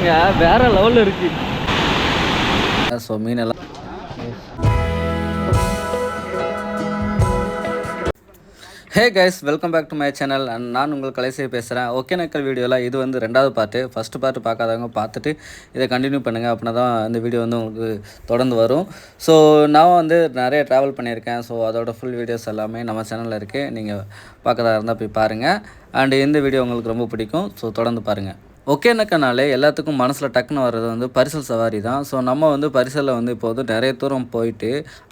பாருங்க வேற லெவலில் இருக்கு. ஸோ மீனெல்லாம் hey guys welcome back to my channel and நான் உங்கள் கலைசை பேசுகிறேன் ஒகேனக்கல் வீடியோவில் இது வந்து ரெண்டாவது பார்ட்டு ஃபஸ்ட்டு பார்ட்டு பார்க்காதவங்க பார்த்துட்டு இதை கண்டினியூ பண்ணுங்கள் அப்படின்னா தான் இந்த வீடியோ வந்து உங்களுக்கு தொடர்ந்து வரும். ஸோ நான் வந்து நிறைய ட்ராவல் பண்ணியிருக்கேன். ஸோ அதோட ஃபுல் வீடியோஸ் எல்லாமே நம்ம சேனலில் இருக்குது நீங்கள் பார்க்கறதா இருந்தால் போய் பாருங்கள் அண்ட் இந்த வீடியோ உங்களுக்கு ரொம்ப பிடிக்கும். ஸோ தொடர்ந்து பாருங்கள் ஒகேனக்கனாலே எல்லாத்துக்கும் மனசில் டக்குன்னு வர்றது வந்து பரிசல் சவாரி தான். ஸோ நம்ம வந்து பரிசலில் வந்து இப்போ வந்து நிறைய தூரம் போயிட்டு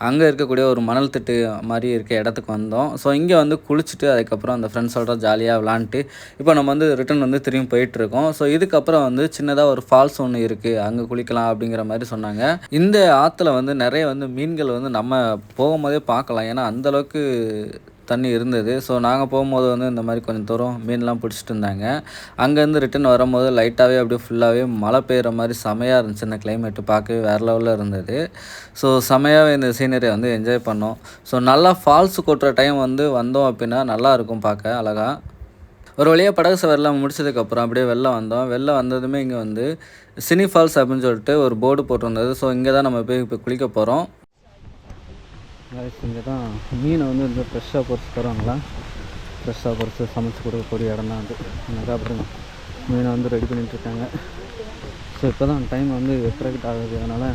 அங்கே இருக்கக்கூடிய ஒரு மணல் திட்டு மாதிரி இருக்க இடத்துக்கு வந்தோம். ஸோ இங்கே வந்து குளிச்சுட்டு அதுக்கப்புறம் அந்த ஃப்ரெண்ட்ஸோட ஜாலியாக விளாண்டுட்டு இப்போ நம்ம வந்து ரிட்டன் வந்து திரும்பி போயிட்டுருக்கோம் ஸோ இதுக்கப்புறம் வந்து சின்னதாக ஒரு ஃபால்ஸ் ஒன்று இருக்குது அங்கே குளிக்கலாம் அப்படிங்கிற மாதிரி சொன்னாங்க. இந்த ஆற்றுல வந்து நிறைய வந்து மீன்கள் வந்து நம்ம போகும்போதே பார்க்கலாம். ஏன்னா அந்தளவுக்கு தண்ணி இருந்தது. ஸோ நாங்கள் போகும்போது வந்து இந்த மாதிரி கொஞ்சம் தூரம் மீன்லாம் பிடிச்சிட்டு இருந்தாங்க. அங்கேருந்து ரிட்டன் வரும்போது லைட்டாகவே அப்படியே ஃபுல்லாகவே மழை பெய்கிற மாதிரி செமையாக இருந்துச்சு. இந்த கிளைமேட்டு பார்க்கவே வேறு லெவலில் இருந்தது. ஸோ செமையாகவே இந்த சீனரியை வந்து என்ஜாய் பண்ணோம். ஸோ நல்லா ஃபால்ஸ் கொட்டுற டைம் வந்து வந்தோம் அப்படின்னா நல்லாயிருக்கும் பார்க்க அழகாக ஒரு வழியாக படகு சவாரிலாம் முடிச்சதுக்கப்புறம் அப்படியே வெளில வந்தோம். வெளில வந்ததுமே இங்கே வந்து சினி ஃபால்ஸ் அப்படின்னு சொல்லிட்டு ஒரு போர்டு போட்டிருந்தது. ஸோ இங்கே தான் நம்ம போய் இப்போ குளிக்க போகிறோம் இங்கே தான் மீனை வந்து இந்த ஃப்ரெஷ்ஷாக பொறிச்சு தருவாங்களா? ஃப்ரெஷ்ஷாக பொறிச்சு சமைச்சு கொடுக்கக்கூடிய இடம் தான் அது. எனக்கு அப்புறம் மீனை வந்து ரெடி பண்ணிகிட்ருக்காங்க ஸோ இப்போ தான் டைம் வந்து எட்டரை ஆகுது. அதனால்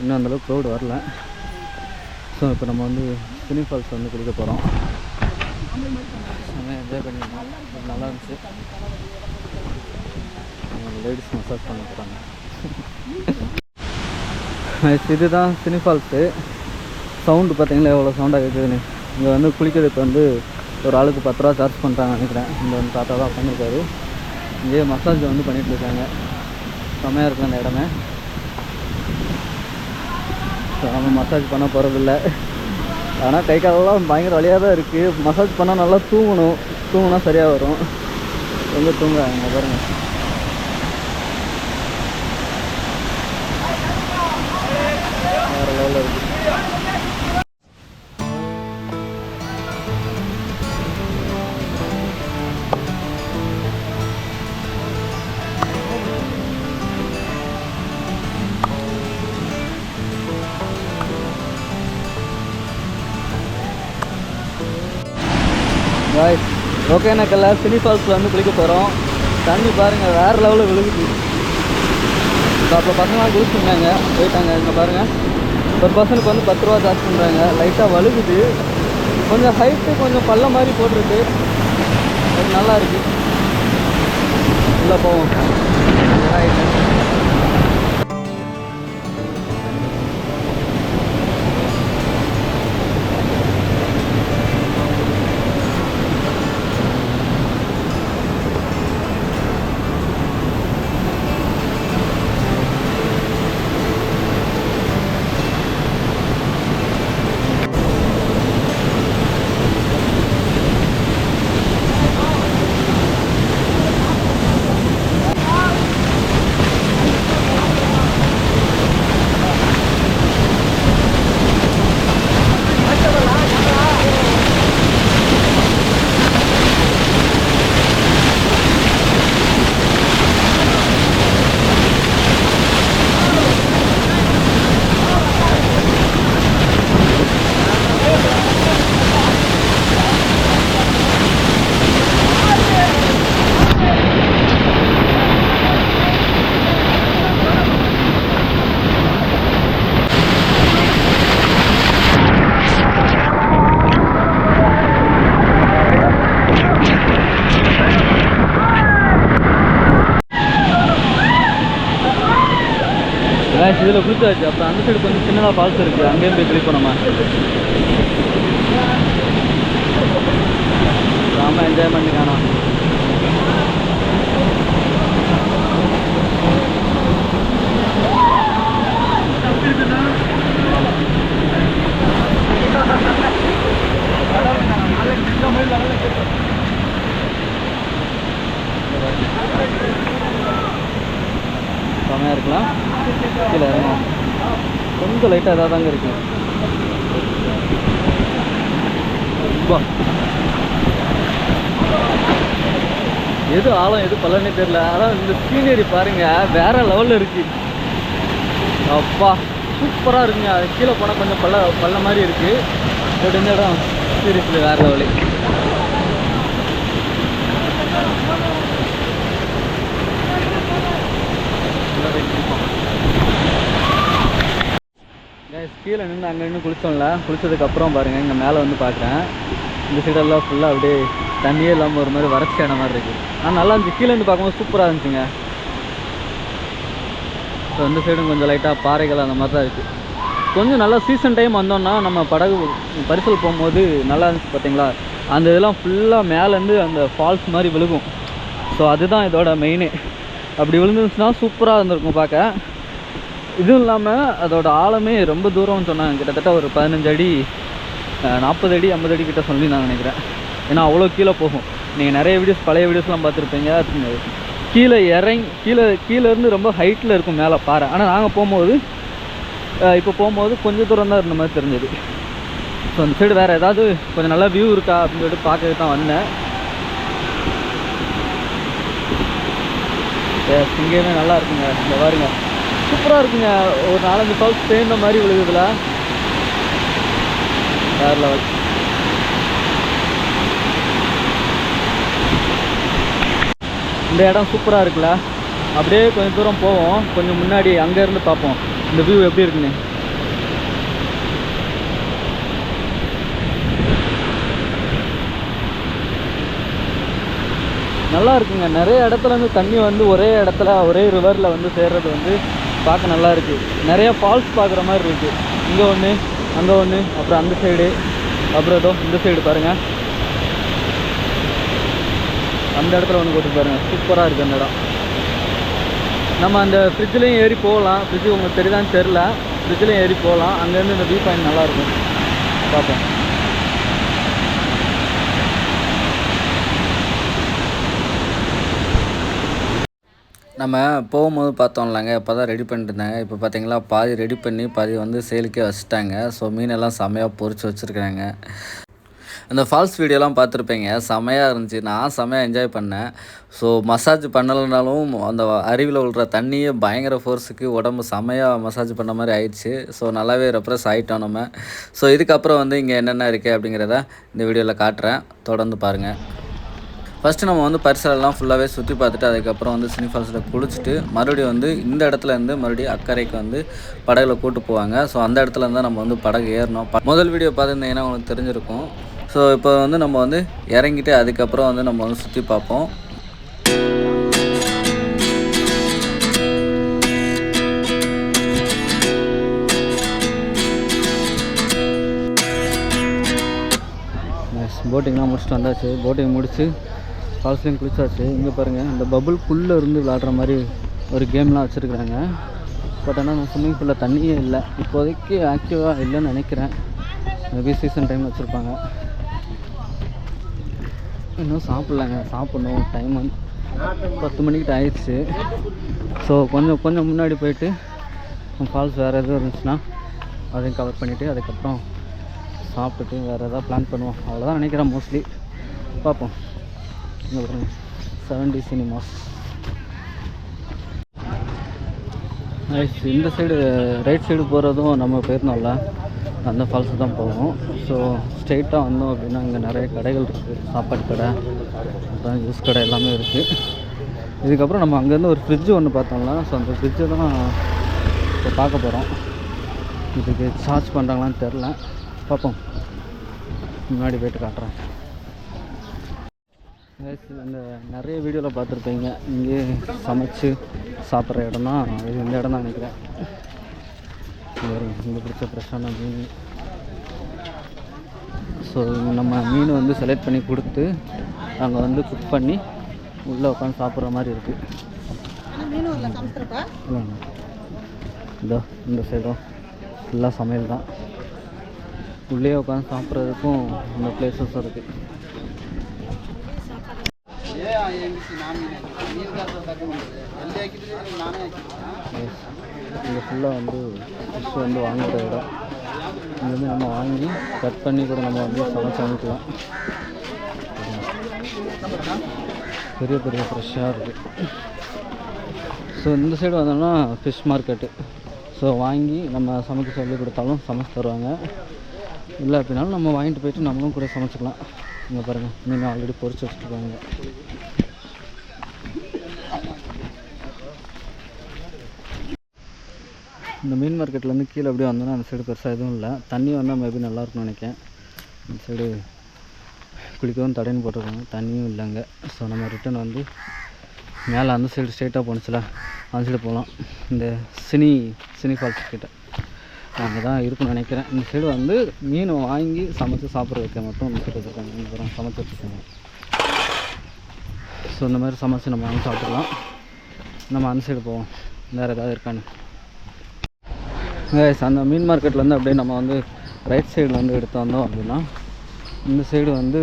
இன்னும் அந்தளவுக்கு க்ரௌடு வரல. ஸோ இப்போ நம்ம வந்து சினி ஃபால்ஸ் வந்து குளிக்க போகிறோம் செம்மையாக என்ஜாய் பண்ணியிருந்தோம் நல்லா இருந்துச்சு. லேடிஸ் மசாஜ் பண்ண போகிறாங்க இதுதான் சினி ஃபால்ஸு சவுண்டு பார்த்தீங்களா? எவ்வளோ சவுண்டாக கேட்குதுன்னு இங்கே வந்து குளிக்கிறதுக்கு வந்து ஒரு ஆளுக்கு பத்து ரூபா சார்ஜ் பண்ணுறாங்க நினைக்கிறேன். இந்த வந்து தாத்தா தான் பண்ணியிருக்காரு இங்கேயே மசாஜ் வந்து பண்ணிகிட்டு இருக்காங்க. செம்மையாக இருக்கும் அந்த இடமே. ஸோ நம்ம மசாஜ் பண்ண போகிறதில்ல ஆனால் கை காலெல்லாம் பயங்கர வழியாக தான் இருக்குது மசாஜ் பண்ணால் நல்லா தூங்கணும். தூங்கினா சரியாக வரும். எங்கே தூங்குறாங்க? பாருங்கள் பாய் ஒகேனக்கல்ல சினி ஃபால்ஸில் வந்து குளிக்க போகிறோம் தண்ணி பாருங்கள் வேறு லெவலில் விழுகுது. இப்போ அப்போ பசங்களாம் குளிச்சுருந்தாங்க போயிட்டாங்க இங்கே பாருங்கள் ஒரு பர்சனுக்கு வந்து பத்து ரூபா சார்ஜ் பண்ணுறாங்க லைட்டாக வழுகுது. கொஞ்சம் ஹைட்டு கொஞ்சம் பள்ள மாதிரி போட்டிருக்கு. அது நல்லா இருக்குது உள்ளே போவோம். ரைட்டு ஆச்சு அப்புறம் அந்த சைடு கொஞ்சம் சின்னதாக ஃபால்ஸ் இருக்குது அங்கேயும் போய் குளிப்போம் நம்ம செம்ம என்ஜாய் பண்ணிக்கலாம் காணோம் செம்மையாக இருக்கலாம் கீழே இறங்கலாம் கொஞ்சம் லைட்டாக இதாக தாங்க இருக்கு. எது ஆழம் எது பள்ளனே தெரியல. ஆனால் இந்த சீனரி பாருங்க வேற லெவலில் இருக்கு. அப்பா சூப்பராக இருக்குங்க. அது கீழே போனால் கொஞ்சம் பள்ள பள்ள மாதிரி இருக்கு. பட் இந்த இடம் சீரியஸில் வேற லெவலு கீழே நின்று அங்கே நின்று குளிச்சோம்ல குளிச்சதுக்கப்புறம் பாருங்கள் இங்கே மேலே வந்து பார்க்குறேன் இந்த சைடெல்லாம் ஃபுல்லாக அப்படியே தண்ணியே இல்லாமல் ஒரு மாதிரி வறட்சியான மாதிரி இருக்குது ஆனால் நல்லா இருந்துச்சு. கீழே இருந்து பார்க்கும்போது சூப்பராக இருந்துச்சுங்க. ஸோ இந்த சைடும் கொஞ்சம் லைட்டாக பாறைகள் அந்த மாதிரி தான் இருக்குது கொஞ்சம் நல்லா சீசன் டைம் வந்தோம்னா நம்ம படகு பரிசல் போகும்போது நல்லா இருந்துச்சு பார்த்தீங்களா அந்த இதெல்லாம் ஃபுல்லாக மேலேருந்து அந்த ஃபால்ஸ் மாதிரி விழுகும். ஸோ அதுதான் இதோட மெயினு அப்படி விழுந்துருந்துச்சுன்னா சூப்பராக இருந்திருக்கும் பார்க்க. இதுவும் இல்லாமல் அதோட ஆழமே ரொம்ப தூரம்னு சொன்னாங்க கிட்டத்தட்ட ஒரு பதினஞ்சு அடி நாற்பது அடி ஐம்பது அடி கிட்ட சொல்லி நான் நினைக்கிறேன். ஏன்னா அவ்வளோ கீழே போகும். நீங்கள் நிறைய வீடியோஸ் பழைய வீடியோஸ்லாம் பார்த்துருப்பீங்க. அது கீழே இறங்கி கீழே கீழேருந்து ரொம்ப ஹைட்டில் இருக்கும் மேலே பாறை. ஆனால் நாங்கள் போகும்போது இப்போ போகும்போது கொஞ்சம் தூரம் தான் இருந்த மாதிரி தெரிஞ்சது. ஸோ அந்த சைடு வேறு ஏதாவது கொஞ்சம் நல்லா வியூ இருக்கா அப்படின்னு சொல்லிட்டு பார்க்கறது தான் வந்தேன். இங்கேயுமே நல்லா இருக்குங்க. இந்த பாருங்க. சூப்பராக இருக்குங்க. ஒரு நாலஞ்சு ஃபால்ஸ் சேர்ந்த மாதிரி விழுகுதுல வேற லெவல். இந்த இடம் சூப்பராக இருக்குல்ல. அப்படியே கொஞ்சம் தூரம் போவோம். கொஞ்சம் முன்னாடி அங்கே இருந்து பார்ப்போம். இந்த வியூ எப்படி இருக்குன்னு. நல்லா இருக்குங்க. நிறைய இடத்துல இருந்து தண்ணி வந்து ஒரே இடத்துல ஒரே ரிவரில் வந்து சேர்றது வந்து பார்க்க நல்லா இருக்குது நிறைய ஃபால்ஸ் பார்க்குற மாதிரி இருக்குது இங்கே ஒன்று அங்கே ஒன்று அப்புறம் அந்த சைடு அப்புறம் ஏதோ இந்த சைடு பாருங்கள் அந்த இடத்துல ஒன்று போட்டு பாருங்கள் சூப்பராக இருக்குது அந்த இடம். நம்ம அந்த ஃப்ரிட்ஜ்லேயும் ஏறி போகலாம். ஃப்ரிட்ஜ் உங்களுக்கு தெரியுதான்னு தெரில ஃப்ரிட்ஜ்லேயும் ஏறி போகலாம். அங்கேருந்து இந்த வியூ பாயிண்ட் நல்லாயிருக்கும் பார்ப்போம். நம்ம போகும்போது பார்த்தோம்லங்க இப்போ தான் ரெடி பண்ணிட்டு இருந்தாங்க இப்போ பார்த்தீங்களா பாதி ரெடி பண்ணி பாதி வந்து சேலுக்கே வச்சுட்டாங்க. ஸோ மீனெல்லாம் செமையாக பொறிச்சு வச்சுருக்காங்க. அந்த ஃபால்ஸ் வீடியோலாம் பார்த்துருப்பீங்க. செமையாக இருந்துச்சு. நான் செமையாக என்ஜாய் பண்ணேன். ஸோ மசாஜ் பண்ணலைனாலும் அந்த அருவியில் விழுற தண்ணியே பயங்கர ஃபோர்ஸுக்கு உடம்பு செமையாக மசாஜ் பண்ண மாதிரி ஆயிடுச்சு. ஸோ நல்லாவே ரெப்ரெஸ் ஆகிட்டோம் நம்ம. ஸோ இதுக்கப்புறம் வந்து இங்கே என்னென்ன இருக்குது அப்படிங்கிறத இந்த வீடியோவில் காட்டுறேன். தொடர்ந்து பாருங்கள் ஃபஸ்ட்டு நம்ம வந்து பரிசலெல்லாம் ஃபுல்லாகவே சுற்றி பார்த்துட்டு அதுக்கப்புறம் வந்து சினி ஃபால்ஸில் குளிச்சுட்டு மறுபடியும் வந்து இந்த இடத்துல இருந்து மறுபடியும் அக்கறைக்கு வந்து படகுல கூட்டு போவாங்க. ஸோ அந்த இடத்துல இருந்தால் தான் நம்ம வந்து படகு ஏறணும். முதல் வீடியோ பார்த்துருந்தீங்கன்னா உங்களுக்கு தெரிஞ்சிருக்கும். ஸோ இப்போ வந்து நம்ம வந்து இறங்கிட்டு அதுக்கப்புறம் வந்து நம்ம வந்து சுற்றி பார்ப்போம். போட்டிங்லாம் முடிச்சுட்டு வந்தாச்சு. போட்டிங் முடித்து ஃபால்ஸ்லையும் குளிச்சாச்சு. இங்கே பாருங்கள் இந்த பபுள்குள்ளே இருந்து விளாட்ற மாதிரி ஒரு கேம்லாம் வச்சுருக்குறாங்க. பட் ஆனால் நான் ஸ்விம்மிங் பூலில் தண்ணியே இல்லை. இப்போதைக்கு ஆக்டிவாக இல்லைன்னு நினைக்கிறேன். மேபி சீசன் டைம் வச்சுருப்பாங்க. இன்னும் சாப்பிட்லங்க. சாப்பிட்ணும். டைம் வந்து பத்து மணிக்கிட்ட ஆயிடுச்சு. ஸோ கொஞ்சம் கொஞ்சம் முன்னாடி போயிட்டு ஃபால்ஸ் வேறு எதுவும் இருந்துச்சுன்னா அதையும் கவர் பண்ணிவிட்டு அதுக்கப்புறம் சாப்பிட்டுட்டு வேறு எதாவது பிளான் பண்ணுவோம். அவ்வளோதான் நினைக்கிறேன் மோஸ்ட்லி பார்ப்போம். இங்கே பாருங்கள் செவன்டி சினிமாஸ் நைஸ் இந்த சைடு ரைட் சைடு போகிறதும் நம்ம போயிருந்தோம்ல அந்த ஃபால்ஸு தான் போவோம். ஸோ ஸ்ட்ரெயிட்டாக வந்தோம் அப்படின்னா இங்கே நிறைய கடைகள் இருக்குது சாப்பாடு கடை அப்புறம் ஜூஸ் கடை எல்லாமே இருக்குது இதுக்கப்புறம் நம்ம அங்கேருந்து ஒரு ஃப்ரிட்ஜ் ஒன்று பார்த்தோம்ல. ஸோ அந்த ஃப்ரிட்ஜை தான் இப்போ பார்க்க போகிறோம் இதுக்கு சார்ஜ் பண்ணுறாங்களான்னு தெரில பார்ப்போம். முன்னாடி போயிட்டு காட்டுறேன். இந்த நிறைய வீடியோவில் பார்த்துருப்பீங்க. இங்கே சமைச்சு சாப்பிட்ற இடம் தான் இது இந்த இடம் தான் நினைக்கிறேன். இங்க பிடிச்ச ஃப்ரெஷ்ஷான மீன். ஸோ நம்ம மீன் வந்து செலக்ட் பண்ணி கொடுத்து அங்கே வந்து குக் பண்ணி உள்ளே உட்காந்து சாப்பிட்ற மாதிரி இருக்குது இதோ இந்த சைடும் ஃபுல்லாக சமையல் தான் உள்ளே உட்காந்து சாப்பிட்றதுக்கும் அந்த பிளேசஸும் இருக்குது இங்கே ஃபுல்லாக வந்து ஃபிஷ் வந்து வாங்குகிற இடம் இங்கே வந்து நம்ம வாங்கி கட் பண்ணி கூட நம்ம வந்து சமைச்சு வாங்கிக்கலாம் பெரிய பெரிய ஃப்ரெஷ்ஷாக இருக்குது ஸோ இந்த சைடு வந்தோம்னா ஃபிஷ் மார்க்கெட்டு ஸோ வாங்கி நம்ம சமைக்க சொல்லி கொடுத்தாலும் சமைச்சு தருவாங்க இல்லை அப்படின்னாலும் நம்ம வாங்கிட்டு போயிட்டு நம்மளும் கூட சமைச்சிக்கலாம் இங்கே பாருங்கள் மீன் ஆல்ரெடி பொறிச்சு வச்சுருக்காங்க இந்த மீன் மார்க்கெட்லேருந்து கீழே அப்படியே வந்தோன்னா அந்த சைடு பெருசாக எதுவும் இல்லை. தண்ணி வந்தால் மேபி நல்லாயிருக்கும்னு நினைக்கிறேன். இந்த சைடு குளிக்கவும் தடைன்னு போட்டிருக்காங்க. தண்ணியும் இல்லைங்க ஸோ நம்ம ரிட்டன் வந்து மேலே அந்த சைடு ஸ்ட்ரெயிட்டாக போணுச்சுல. அந்த சைடு போகலாம் இந்த சினி சினி ஃபால்ஸ் கிட்டே. அங்கே தான் இருக்குன்னு நினைக்கிறேன். இந்த சைடு வந்து மீன் வாங்கி சமைச்சு சாப்பிட்றதுக்கு மட்டும் இந்த சைடு வச்சுருக்காங்க. இந்த தரம் சமைச்சு ஸோ இந்த மாதிரி சமைச்சு நம்ம வாங்கி சாப்பிட்லாம். நம்ம அந்த சைடு போவோம். வேறு ஏதாவது இருக்கான்னு. வேஸ் அந்த மீன் மார்க்கெட்லேருந்து அப்படியே நம்ம வந்து ரைட் சைடில் வந்து எடுத்து வந்தோம் அப்படின்னா இந்த சைடு வந்து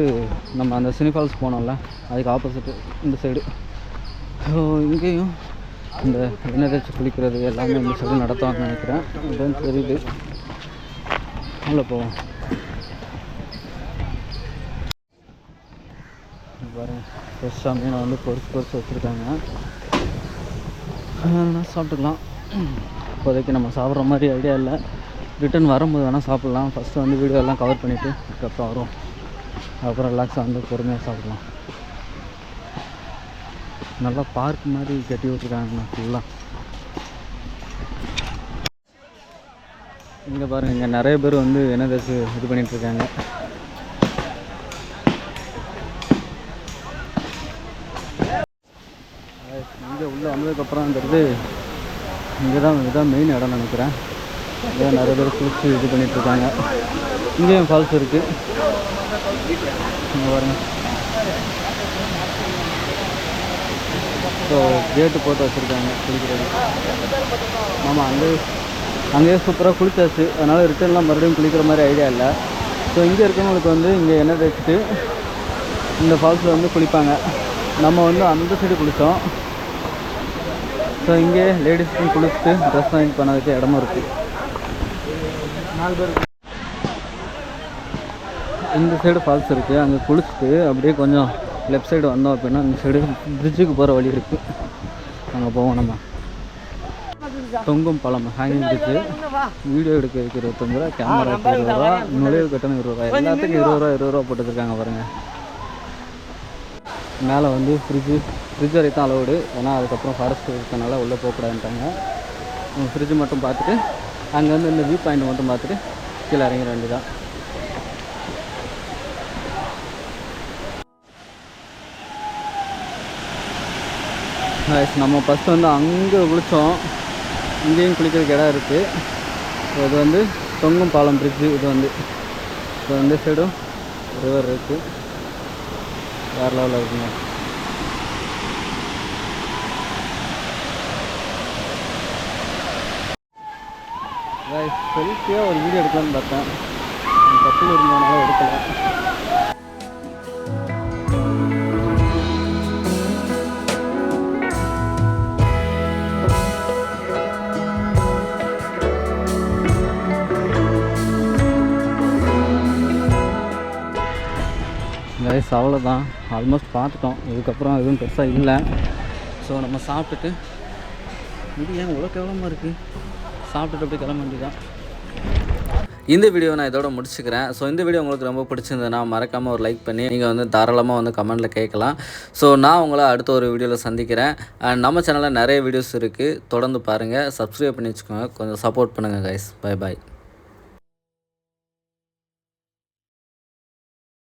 நம்ம அந்த சினிஃபால்ஸ் போனோம்ல அதுக்கு ஆப்போசிட்டு இந்த சைடு ஸோ இங்கேயும் இந்த எண்ணெய் தேய்ச்சி குளிக்கிறது எல்லாமே இந்த சொல்லி நடத்துவாங்கன்னு நினைக்கிறேன். அதுதான் தெரியுது. உள்ளே போவோம். பாருங்க. ஃப்ரெஷ்ஷாக மீனை வந்து பொரிச்சு பொரிச்சு வச்சுருக்காங்க. வேணால் சாப்பிட்டுக்கலாம். இப்போதைக்கு நம்ம சாப்பிட்ற மாதிரி ஐடியா இல்லை. ரிட்டன் வரும்போது வேணால் சாப்பிட்லாம். ஃபஸ்ட்டு வந்து வீடியோ எல்லாம் கவர் பண்ணிவிட்டு அதுக்கப்புறம் வரும். அப்புறம் ரிலாக்ஸாக வந்து பொறுமையாக சாப்பிட்லாம். நல்லா பார்க் மாதிரி கட்டி விட்ருக்காங்கண்ணா ஃபுல்லாக இங்கே பாருங்கள் இங்கே நிறைய பேர் வந்து என்ன இது பண்ணிகிட்ருக்காங்க இங்கே உள்ளே வந்ததுக்கப்புறம் தெரியுது இங்கே தான் இதுதான் மெயின் இடம் நினைக்கிறேன். இங்கே நிறைய பேர் குளிச்சு இது பண்ணிகிட்ருக்காங்க இங்கேயும் ஃபால்ஸ் இருக்குது இங்கே பாருங்கள் ஸோ கேட்டு போட்டு வச்சுருக்காங்க குளிக்கிறது. ஆமாம் அங்கே அங்கேயே சூப்பராக குளித்தாச்சு அதனால் ரிட்டர்ன்லாம் மறுபடியும் குளிக்கிற மாதிரி ஐடியா இல்லை. ஸோ இங்கே இருக்கிறவங்களுக்கு வந்து இங்கே என்ன தேய்ச்சிட்டு இந்த ஃபால்ஸில் வந்து குளிப்பாங்க. நம்ம வந்து அந்த சைடு குளித்தோம் ஸோ இங்கே லேடிஸ்க்கும் குளிச்சுட்டு ட்ரெஸ் வாங்கி பண்ணதுக்கு இடமும் இருக்குது நாலு பேர் இந்த சைடு ஃபால்ஸ் இருக்குது அங்கே குளிச்சுட்டு அப்படியே கொஞ்சம் லெஃப்ட் சைடு வந்தோம் அப்படின்னா இந்த சைடு பிரிட்ஜுக்கு போகிற வழி இருக்குது அங்கே போவோம் நம்ம. தொங்கும் பழம் ஹேங்கிங் பிரிட்ஜு வீடியோ எடுக்கிறதுக்கு இருபத்தஞ்சு ரூபா கேமராக்கு இருபது ரூபா. நுழைவு கட்டணம் இருபது ரூபா. எல்லாத்துக்கும் இருபது ரூபா இருபது ரூபா போட்டுருக்காங்க பாருங்கள் மேலே வந்து ஃப்ரிட்ஜு ஃப்ரிட்ஜ் வரைக்கும் தான் அலௌடு ஏன்னா அதுக்கப்புறம் ஃபாரஸ்ட் இருக்கனால உள்ளே போகக்கூடாதுன்ட்டாங்க ஃப்ரிட்ஜு மட்டும் பார்த்துட்டு அங்கேருந்து இந்த வியூ பாயிண்ட் மட்டும் பார்த்துட்டு கீழே இறங்கிட வேண்டியதான் நம்ம ஃபஸ்ட்டு வந்து அங்கே குளித்தோம் இங்கேயும் குளிக்கிறதுக்கு இடம் இருக்குது இது வந்து தொங்கும் பாலம் பிரிட்ஜு இது வந்து. இப்போ இந்த சைடும் ரிவர் இருக்குது வேறு லெவலில் இருக்குங்க. செல்ஃபியாக ஒரு வீடியோ எடுக்கலாம்னு பார்த்தேன். கப்பல் இருந்ததுனால எடுக்கலாம் கைஸ் அவ்வளோதான் ஆல்மோஸ்ட் பார்த்துட்டோம். இதுக்கப்புறம் எதுவும் பெருசாக இல்லை. ஸோ நம்ம சாப்பிட்டுட்டு இது ஏன் இவ்வளோ கேவலமாக இருக்குது சாப்பிட்டுட்டு அப்படியே கிளம்ப வேண்டியதான் இந்த வீடியோ நான் இதோட முடிச்சுக்கிறேன். ஸோ இந்த வீடியோ உங்களுக்கு ரொம்ப பிடிச்சிருந்ததுன்னா மறக்காமல் ஒரு லைக் பண்ணி நீங்கள் வந்து தாராளமாக வந்து கமெண்ட்டில் கேட்கலாம். ஸோ நான் உங்களை அடுத்த ஒரு வீடியோவில் சந்திக்கிறேன். அண்ட் நம்ம சேனலில் நிறைய வீடியோஸ் இருக்குது தொடர்ந்து பாருங்கள் சப்ஸ்கிரைப் பண்ணி வச்சுக்கோங்க. கொஞ்சம் சப்போர்ட் பண்ணுங்கள் கைஸ் பை பாய்